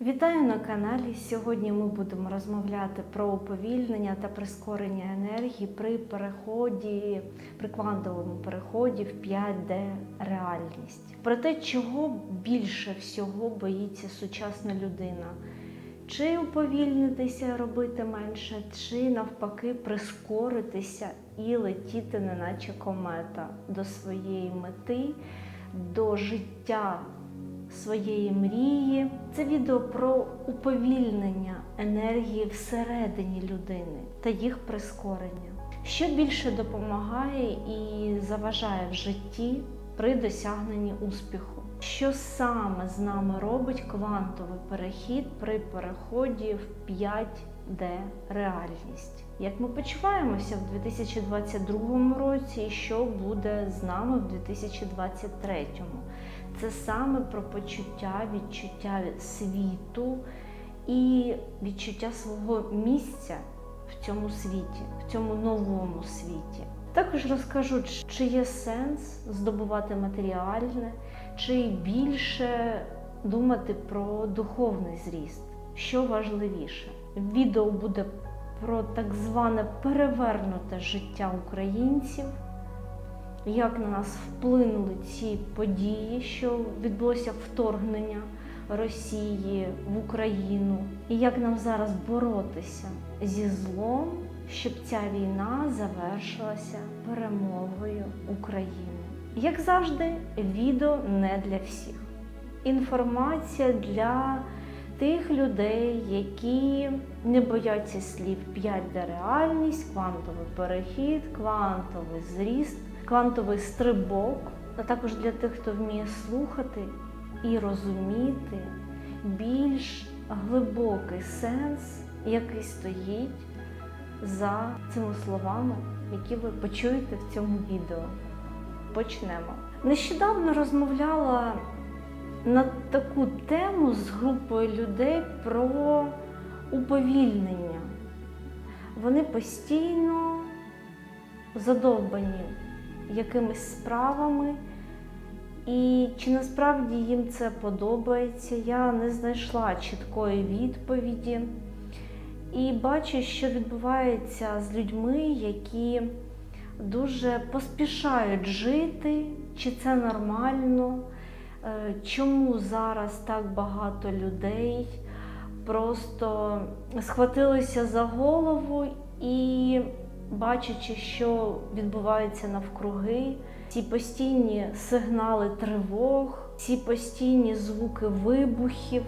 Вітаю на каналі. Сьогодні ми будемо розмовляти про уповільнення та прискорення енергії при переході, при квантовому переході в 5D реальність. Про те, чого більше всього боїться сучасна людина. Чи уповільнитися, робити менше, чи навпаки прискоритися і летіти, неначе комета, до своєї мети, до життя своєї мрії. Це відео про уповільнення енергії всередині людини та їх прискорення, що більше допомагає і заважає в житті при досягненні успіху. Що саме з нами робить квантовий перехід при переході в 5D реальність? Як ми почуваємося в 2022 році, і що буде з нами в 2023? Це саме про почуття, відчуття світу і відчуття свого місця в цьому світі, в цьому новому світі. Також розкажу, чи є сенс здобувати матеріальне, чи більше думати про духовний зріст, що важливіше. Відео буде про так зване перевернуте життя українців як на нас вплинули ці події, що відбулося вторгнення Росії в Україну, і як нам зараз боротися зі злом, щоб ця війна завершилася перемогою України. Як завжди, відео не для всіх. Інформація для тих людей, які не бояться слів 5D реальність, квантовий перехід, квантовий зріст квантовий стрибок, а також для тих, хто вміє слухати і розуміти більш глибокий сенс, який стоїть за цими словами, які ви почуєте в цьому відео. Почнемо. Нещодавно розмовляла на таку тему з групою людей про уповільнення. Вони постійно задовбані якимись справами. І чи насправді їм це подобається, я не знайшла чіткої відповіді. І бачу, що відбувається з людьми, які дуже поспішають жити, чи це нормально, е, чому зараз так багато людей просто схватилися за голову і бачачи, що відбувається навкруги, ці постійні сигнали тривог, ці постійні звуки вибухів.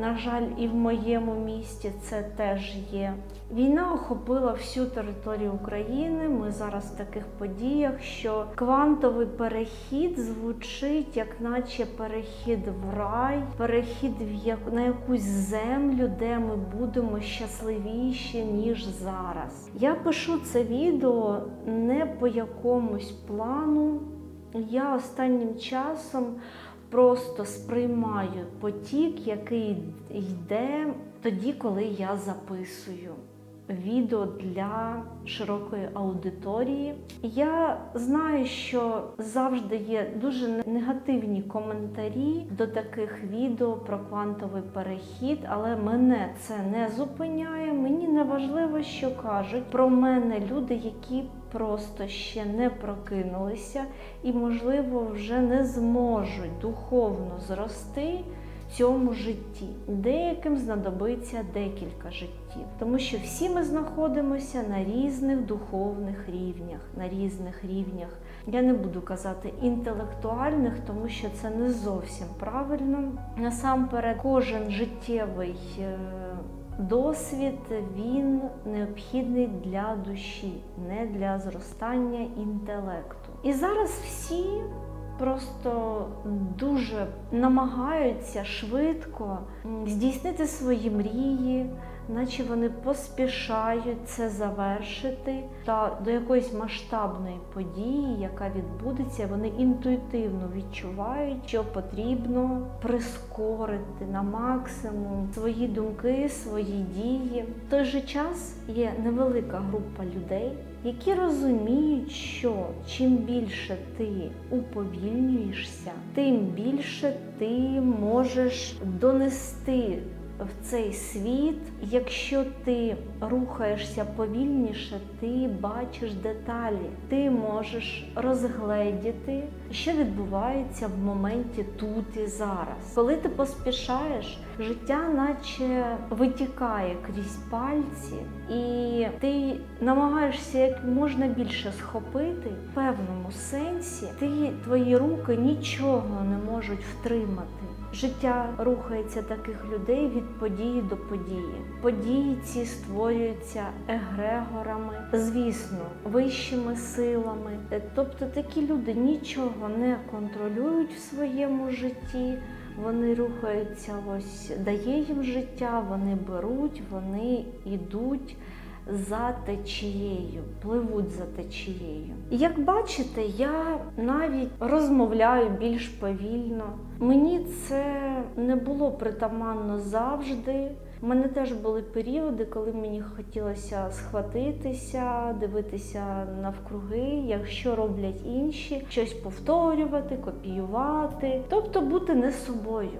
На жаль, і в моєму місті це теж є. Війна охопила всю територію України. Ми зараз в таких подіях, що квантовий перехід звучить, як наче перехід в рай, перехід в на якусь землю, де ми будемо щасливіші ніж зараз. Я пишу це відео не по якомусь плану. Я останнім часом просто сприймаю потік, який йде тоді, коли я записую відео для широкої аудиторії. Я знаю, що завжди є дуже негативні коментарі до таких відео про квантовий перехід, але мене це не зупиняє. Мені не важливо, що кажуть про мене люди, які просто ще не прокинулися і, можливо, вже не зможуть духовно зрости в цьому житті. Деяким знадобиться декілька життів, тому що всі ми знаходимося на різних духовних рівнях, на різних рівнях. Я не буду казати інтелектуальних, тому що це не зовсім правильно. Насамперед, кожен життєвий. Досвід він необхідний для душі, не для зростання інтелекту. І зараз всі просто дуже намагаються швидко здійснити свої мрії, наче вони поспішають це завершити та до якоїсь масштабної події, яка відбудеться, вони інтуїтивно відчувають, що потрібно прискорити на максимум свої думки, свої дії. В той же час є невелика група людей, які розуміють, що чим більше ти уповільнюєшся, тим більше ти можеш донести в цей світ. Якщо ти рухаєшся повільніше, ти бачиш деталі, ти можеш розгледіти, що відбувається в моменті тут і зараз. Коли ти поспішаєш, життя наче витікає крізь пальці, і ти намагаєшся як можна більше схопити в певному сенсі, ти твої руки нічого не можуть втримати. Життя рухається таких людей від події до події. Події ці створюються егрегорами, звісно, вищими силами. Тобто такі люди нічого не контролюють в своєму житті. Вони рухаються, ось дає їм життя, вони беруть, вони йдуть за течією, пливуть за течією. Як бачите, я навіть розмовляю більш повільно. Мені це не було притаманно завжди. У мене теж були періоди, коли мені хотілося схватитися, дивитися навкруги, якщо роблять інші, щось повторювати, копіювати, тобто бути не собою.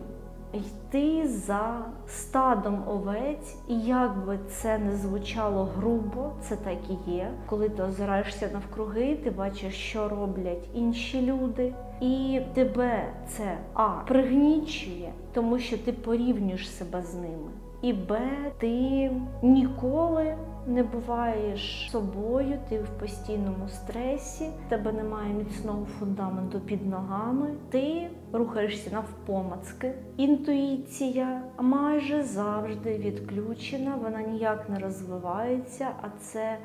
Йти за стадом овець, і як би це не звучало грубо, це так і є. Коли ти озираєшся навкруги, ти бачиш, що роблять інші люди, і тебе це а пригнічує, тому що ти порівнюєш себе з ними. І Б, ти ніколи не буваєш собою, ти в постійному стресі, тебе немає міцного фундаменту під ногами, ти рухаєшся навпомацки. Інтуїція майже завжди відключена, вона ніяк не розвивається, а це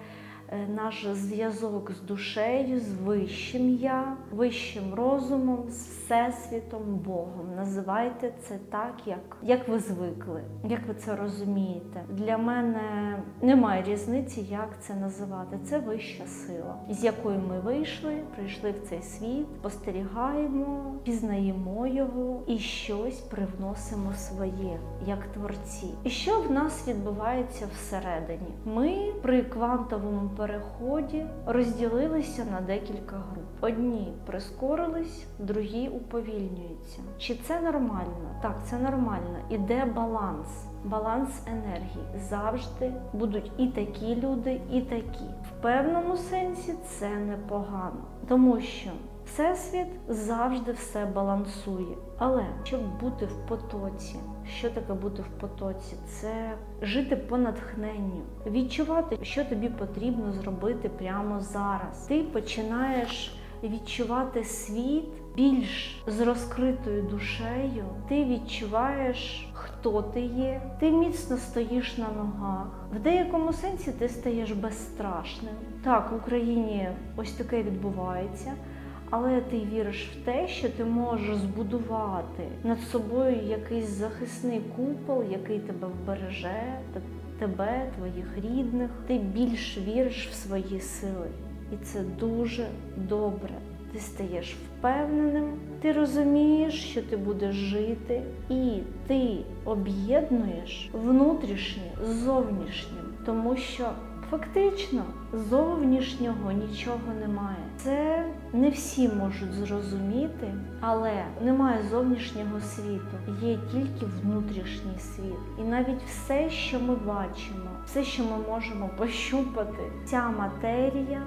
наш зв'язок з душею, з вищим я, вищим розумом, з всесвітом, Богом. Називайте це так, як, як ви звикли, як ви це розумієте. Для мене немає різниці, як це називати. Це вища сила, з якою ми вийшли, прийшли в цей світ, спостерігаємо, пізнаємо його і щось привносимо своє, як творці. І що в нас відбувається всередині? Ми при квантовому переході розділилися на декілька груп. Одні прискорились, другі уповільнюються. Чи це нормально? Так, це нормально. Іде баланс. Баланс енергії завжди будуть і такі люди, і такі. В певному сенсі це непогано, тому що Всесвіт завжди все балансує. Але щоб бути в потоці, що таке бути в потоці? Це жити по натхненню, відчувати, що тобі потрібно зробити прямо зараз. Ти починаєш відчувати світ більш з розкритою душею. Ти відчуваєш, хто ти є. Ти міцно стоїш на ногах. В деякому сенсі ти стаєш безстрашним. Так, в Україні ось таке відбувається. Але ти віриш в те, що ти можеш збудувати над собою якийсь захисний купол, який тебе вбереже, тебе, твоїх рідних. Ти більш віриш в свої сили. І це дуже добре. Ти стаєш впевненим, ти розумієш, що ти будеш жити, і ти об'єднуєш внутрішнє з зовнішнім, тому що фактично зовнішнього нічого немає. Це не всі можуть зрозуміти, але немає зовнішнього світу, є тільки внутрішній світ. І навіть все, що ми бачимо, все, що ми можемо пощупати, ця матерія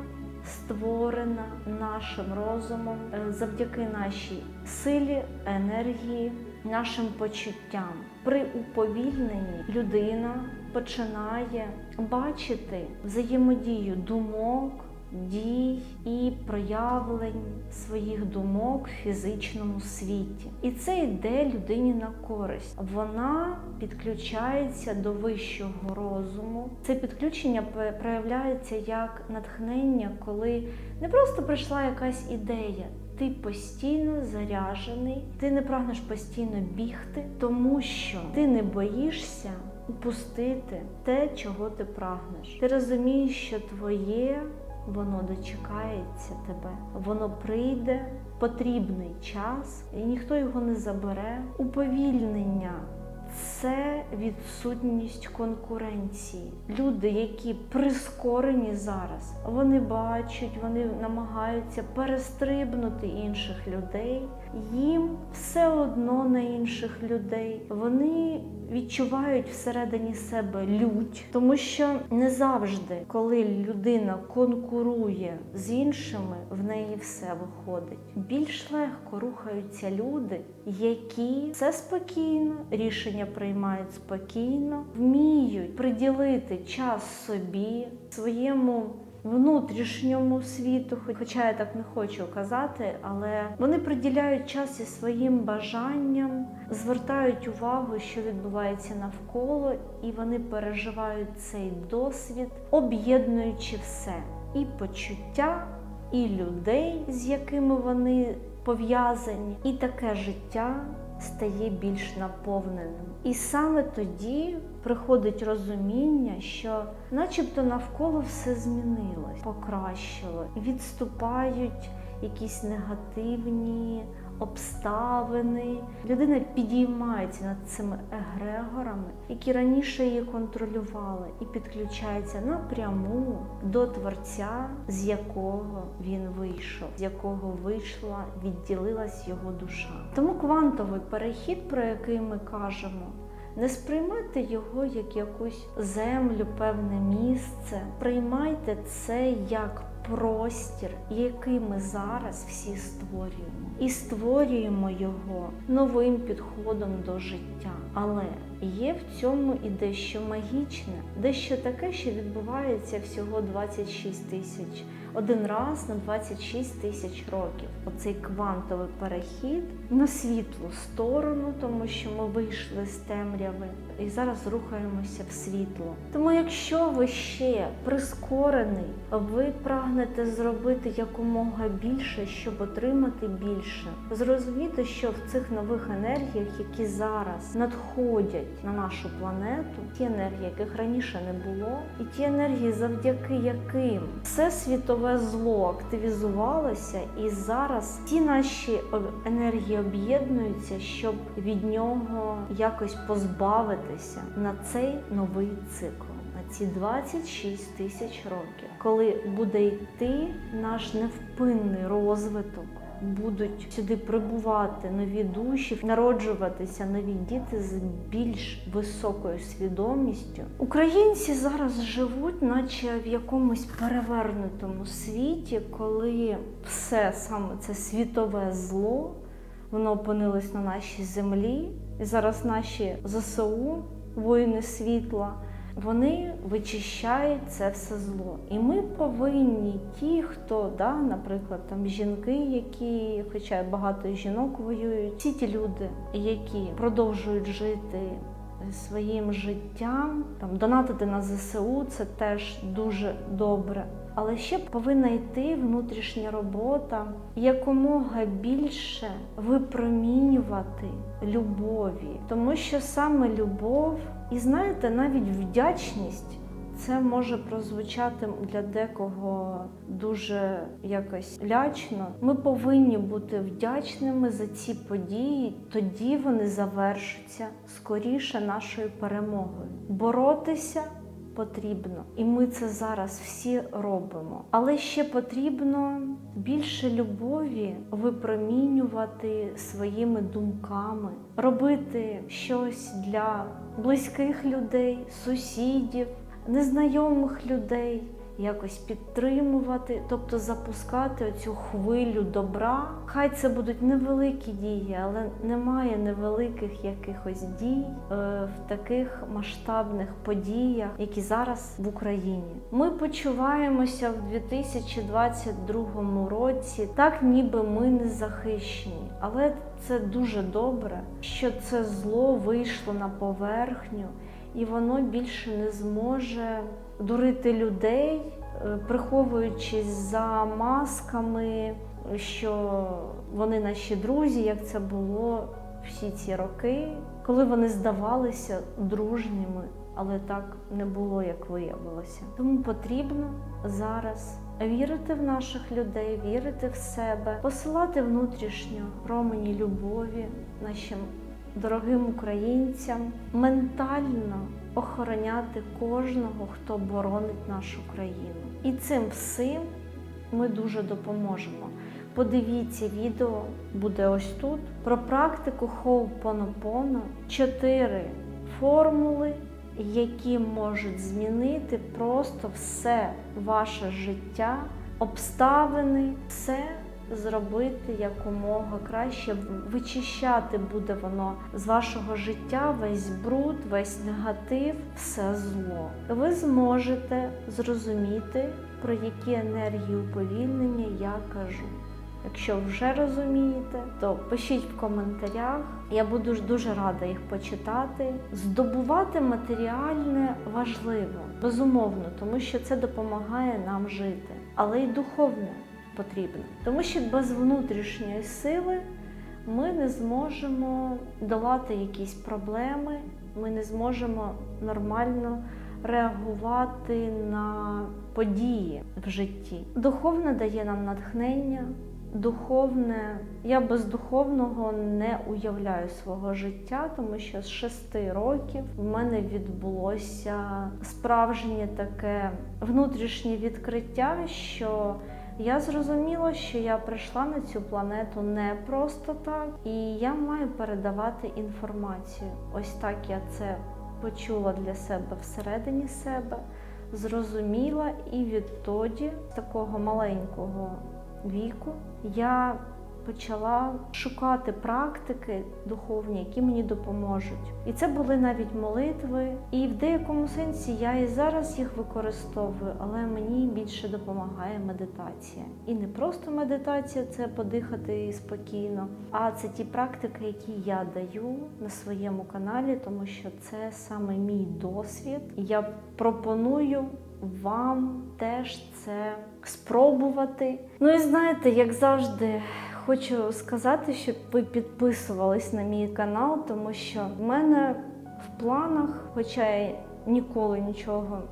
створена нашим розумом е, завдяки нашій силі, енергії, нашим почуттям. При уповільненні людина починає бачити взаємодію думок. Дій і проявлень своїх думок в фізичному світі, і це йде людині на користь. Вона підключається до вищого розуму. Це підключення проявляється як натхнення, коли не просто прийшла якась ідея. Ти постійно заряжений, ти не прагнеш постійно бігти, тому що ти не боїшся упустити те, чого ти прагнеш. Ти розумієш, що твоє воно дочекається тебе, воно прийде потрібний час, і ніхто його не забере. Уповільнення це відсутність конкуренції. Люди, які прискорені зараз, вони бачать, вони намагаються перестрибнути інших людей. Їм все одно на інших людей. Вони відчувають всередині себе лють, тому що не завжди, коли людина конкурує з іншими, в неї все виходить. Більш легко рухаються люди, які все спокійно, рішення приймають спокійно, вміють приділити час собі, своєму внутрішньому світу, хоча я так не хочу казати, але вони приділяють час і своїм бажанням, звертають увагу, що відбувається навколо, і вони переживають цей досвід, об'єднуючи все і почуття, і людей, з якими вони пов'язані, і таке життя стає більш наповненим. І саме тоді приходить розуміння, що начебто навколо все змінилось, покращило, відступають якісь негативні обставини. Людина підіймається над цими егрегорами, які раніше її контролювали, і підключається напряму до Творця, з якого він вийшов, з якого вийшла, відділилась його душа. Тому квантовий перехід, про який ми кажемо. Не сприймайте його як якусь землю, певне місце. Приймайте це як простір, який ми зараз всі створюємо, і створюємо його новим підходом до життя. Але є в цьому і дещо магічне, дещо таке, що відбувається всього 26 тисяч. Один раз на 26 тисяч років. Оцей квантовий перехід на світлу сторону, тому що ми вийшли з темряви і зараз рухаємося в світло. Тому, якщо ви ще прискорений, ви прагнете зробити якомога більше, щоб отримати більше, зрозуміти, що в цих нових енергіях, які зараз надходять на нашу планету, ті енергії, яких раніше не було, і ті енергії, завдяки яким все світове зло активізувалося, і зараз ті наші енергії об'єднуються, щоб від нього якось позбавитися на цей новий цикл. На ці 26 тисяч років, коли буде йти наш невпинний розвиток, будуть сюди прибувати нові душі, народжуватися нові діти з більш високою свідомістю. Українці зараз живуть, наче в якомусь перевернутому світі, коли все саме це світове зло, воно опинилось на нашій землі, і зараз наші ЗСУ, воїни світла. Вони вичищають це все зло. І ми повинні, ті, хто, да, наприклад, там жінки, які, хоча багато жінок воюють, всі ті люди, які продовжують жити своїм життям, там донатити на ЗСУ, це теж дуже добре. Але ще повинна йти внутрішня робота, якомога більше випромінювати любові, тому що саме любов, і знаєте, навіть вдячність. Це може прозвучати для декого дуже якось лячно. Ми повинні бути вдячними за ці події, тоді вони завершаться скоріше нашою перемогою. Боротися потрібно, і ми це зараз всі робимо. Але ще потрібно більше любові випромінювати своїми думками, робити щось для близьких людей, сусідів незнайомих людей, якось підтримувати, тобто запускати оцю хвилю добра. Хай це будуть невеликі дії, але немає невеликих якихось дій е, в таких масштабних подіях, які зараз в Україні. Ми почуваємося в 2022 році, так ніби ми не захищені, але це дуже добре, що це зло вийшло на поверхню і воно більше не зможе дурити людей, е, приховуючись за масками, що вони наші друзі, як це було всі ці роки, коли вони здавалися дружніми, але так не було, як виявилося. Тому потрібно зараз. Вірити в наших людей, вірити в себе, посилати внутрішньо промені любові нашим дорогим українцям ментально охороняти кожного, хто боронить нашу країну. І цим всім ми дуже допоможемо. Подивіться відео, буде ось тут, про практику Хоупонопоно. Чотири формули, які можуть змінити просто все ваше життя, обставини, все зробити якомога краще. Вичищати буде воно з вашого життя весь бруд, весь негатив, все зло. Ви зможете зрозуміти, про які енергії уповільнення я кажу. Якщо вже розумієте, то пишіть в коментарях. Я буду ж дуже рада їх почитати. Здобувати матеріальне важливо, безумовно, тому що це допомагає нам жити, але й духовне потрібно, тому що без внутрішньої сили ми не зможемо долати якісь проблеми, ми не зможемо нормально реагувати на події в житті. Духовне дає нам натхнення. Духовне, я без духовного не уявляю свого життя, тому що з шести років в мене відбулося справжнє таке внутрішнє відкриття, що я зрозуміла, що я прийшла на цю планету не просто так, і я маю передавати інформацію. Ось так я це почула для себе всередині себе, зрозуміла, і відтоді з такого маленького віку я почала шукати практики духовні, які мені допоможуть. І це були навіть молитви. І в деякому сенсі я і зараз їх використовую, але мені більше допомагає медитація. І не просто медитація це подихати спокійно, а це ті практики, які я даю на своєму каналі, тому що це саме мій досвід. Я пропоную вам теж це спробувати. Ну і знаєте, як завжди, хочу сказати, щоб ви підписувались на мій канал, тому що в мене в планах, хоча я ніколи нічого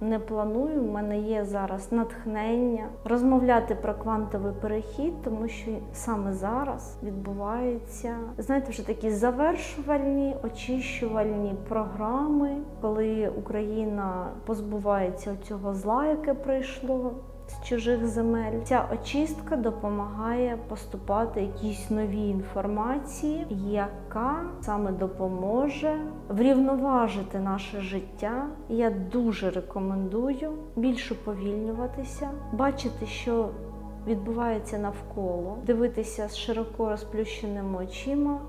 не планую, в мене є зараз натхнення розмовляти про квантовий перехід, тому що саме зараз відбуваються, знаєте, вже такі завершувальні, очищувальні програми, коли Україна позбувається цього зла, яке прийшло. З чужих земель ця очистка допомагає поступати якісь нові інформації, яка саме допоможе врівноважити наше життя. Я дуже рекомендую більше повільнюватися, бачити, що відбувається навколо, дивитися з широко розплющеними очима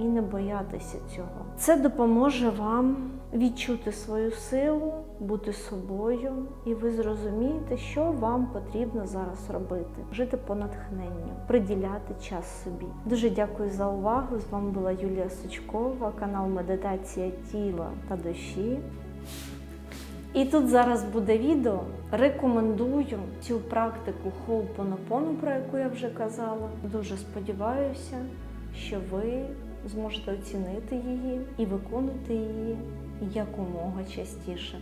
і не боятися цього. Це допоможе вам відчути свою силу, бути собою, і ви зрозумієте, що вам потрібно зараз робити. Жити по натхненню, приділяти час собі. Дуже дякую за увагу. З вами була Юлія Сучкова, канал Медитація тіла та душі. І тут зараз буде відео. Рекомендую цю практику Хоупонопону, про яку я вже казала. Дуже сподіваюся, що ви зможете оцінити її і виконувати її якомога частіше.